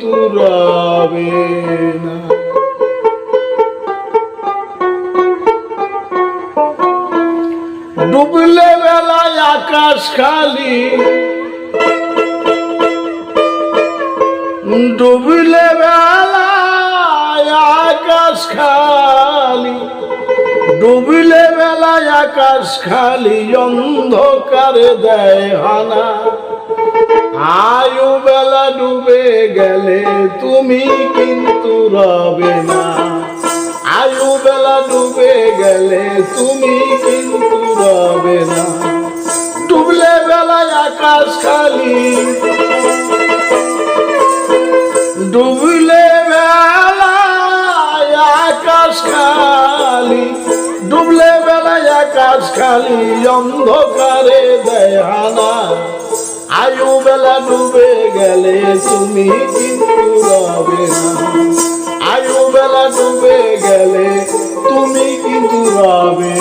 কিন্তু রবে না ডুবলে বেলায় আকাশ খালি। ডুবলে বেলায় আকাশ খালি। ডুবিলে বেলায় আকাশ খালি, অন্ধকারে দেয় হানা। আয়ু বেলা ডুবে গেলে তুমি কিন্তু রবে না। আয়ু বেলা ডুবে গেলে তুমি কিন্তু রবে না। ডুবলে বেলায় আকাশ খালি। ডুবলে বেলায় আকাশ খালি। ডুবলে বেলায় আকাশ খালি, অন্ধকারে দেহানা বেলা ডুবে গেলে তুমি কিন্তু রবে না। আয়ু বেলা ডুবে গেলে তুমি কিন্তু রবে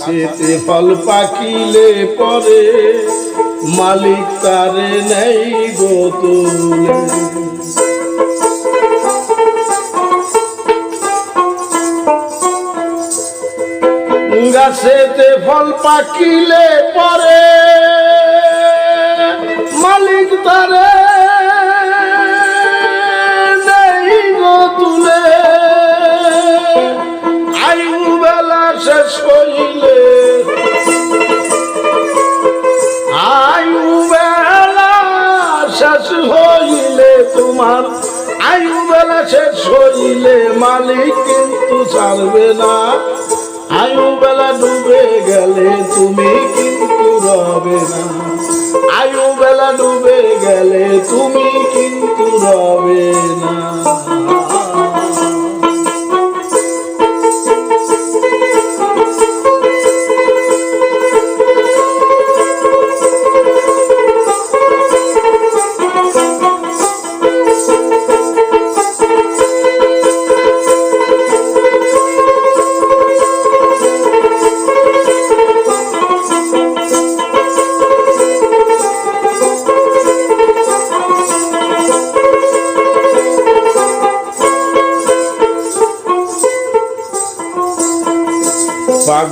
গাছেতে ফল পাকিলে পরে মালিক তারে নেই গো গাছেতে ফল পাকিলে পরে মালিক তারে শেষ শরীরে মালিক, কিন্তু ছাড়বে না। আয়ু বেলা ডুবে গেলে তুমি কিন্তু রবে না। আয়ু বেলা ডুবে গেলে তুমি কিন্তু রবে না।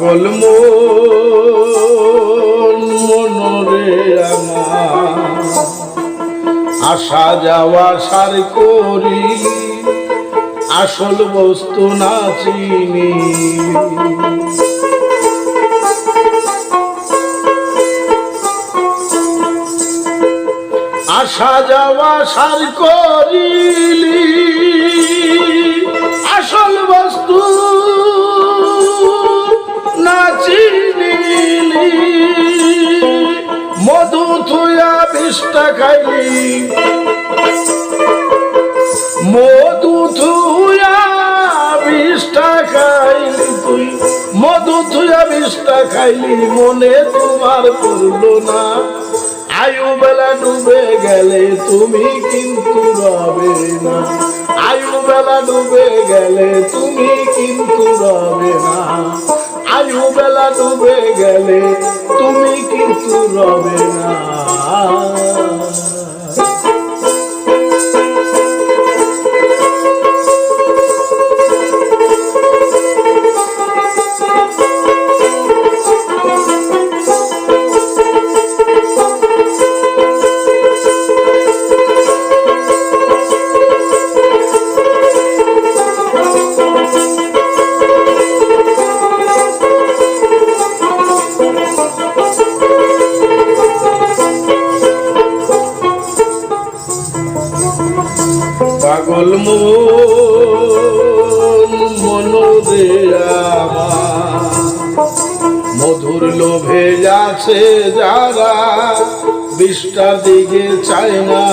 পাগল মন, মনরে আমার। আসা যাওয়া সার করি, আসল বস্তু না চিনি। আসা যাওয়া সার করিলি খাইলি তুই, মধু থুয়া বিষটা খাইলি, মনে তোমার পড়ল না। আয়ু বেলা ডুবে গেলে তুমি কিন্তু রবে না। আয়ু বেলা ডুবে গেলে তুমি কিন্তু রবে না। আয়ু বেলা ডুবে গেলে তুমি কিন্তু রবে না। পাগল মন মনোরে মধুর লোভে যাচ্ছে যারা বিষ্টার দিকে চায় না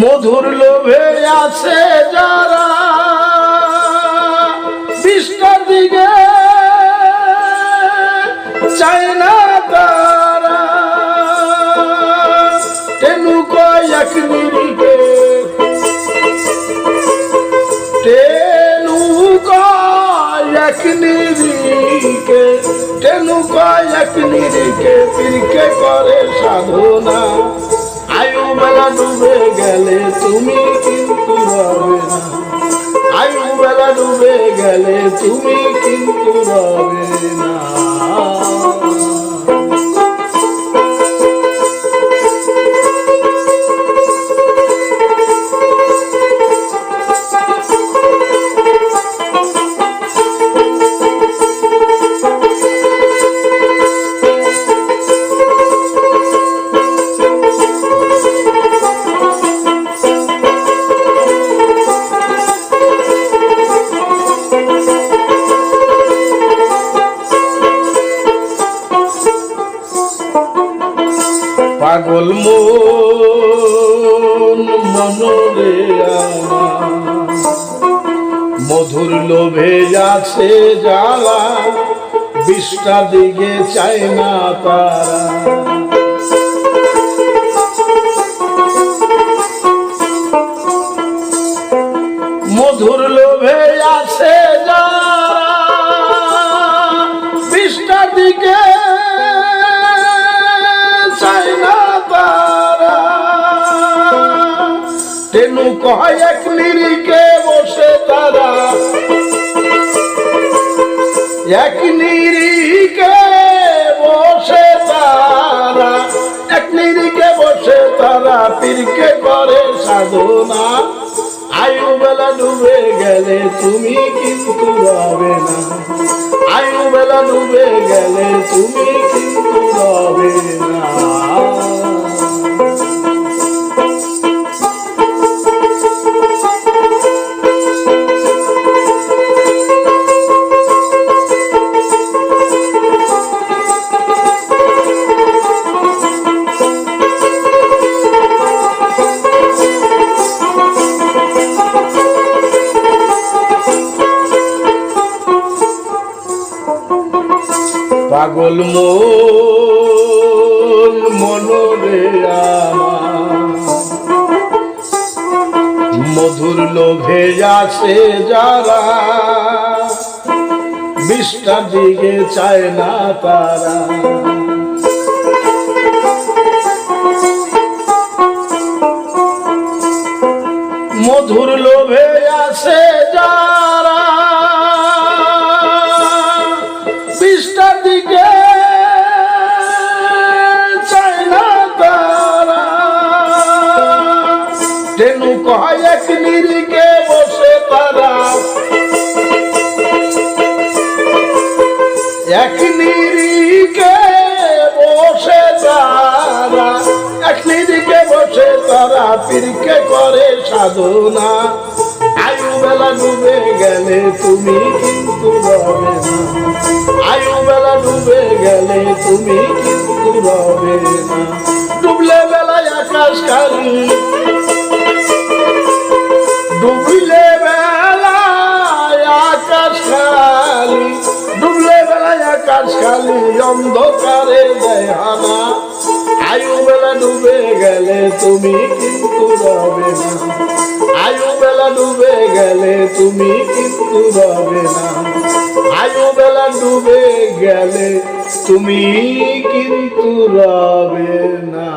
মধুর লোভে আছে যারা নিরিকে পীরকে করে সাধনা। আয়ু বেলা ডুবে গেলে তুমি কিন্তু রবে না। আয়ু বেলা ডুবে গেলে তুমি কিন্তু রবে না। পাগল মন মনরে মধুর লোভে যাচ্ছে জ্বালা বিষ্টা দিকে চায় না তারা। তেনু এক নিরিকে বসে তারা। এক নিরিকে বসে তারা। এক নিরিকে বসে তারা পীরকে করে সাধনা। আয়ু বেলা ডুবে গেলে তুমি কিন্তু রবে না। আয়ু বেলা ডুবে গেলে তুমি কিন্তু রবে না। পাগল মন, মনরে মধুর লোভে আছে যারা বিষ্টার দিকে চায় না তারা। মধুর লোভে আছে যারা তেনু কয় বসে তারা? এক বসে তারা, এক বসে তারা পীরকে করে সাধনা। আয়ু বেলা ডুবে গেলে তুমি কিন্তু রবে না। আয়ু বেলা ডুবে গেলে তুমি কিন্তু রবে না। ডুবলে বেলায় আকাশ খালি ডুবলে বেলায় আকাশ ডুবলে বেলায় আকাশ খালি, অন্ধকারে দেয় হানা আয়ু বেলা ডুবে গেলে তুমি কিন্তু রবে না। আয়ু বেলা ডুবে গেলে তুমি কিন্তু রবে না। আয়ু বেলা ডুবে গেলে তুমি কিন্তু রবে না।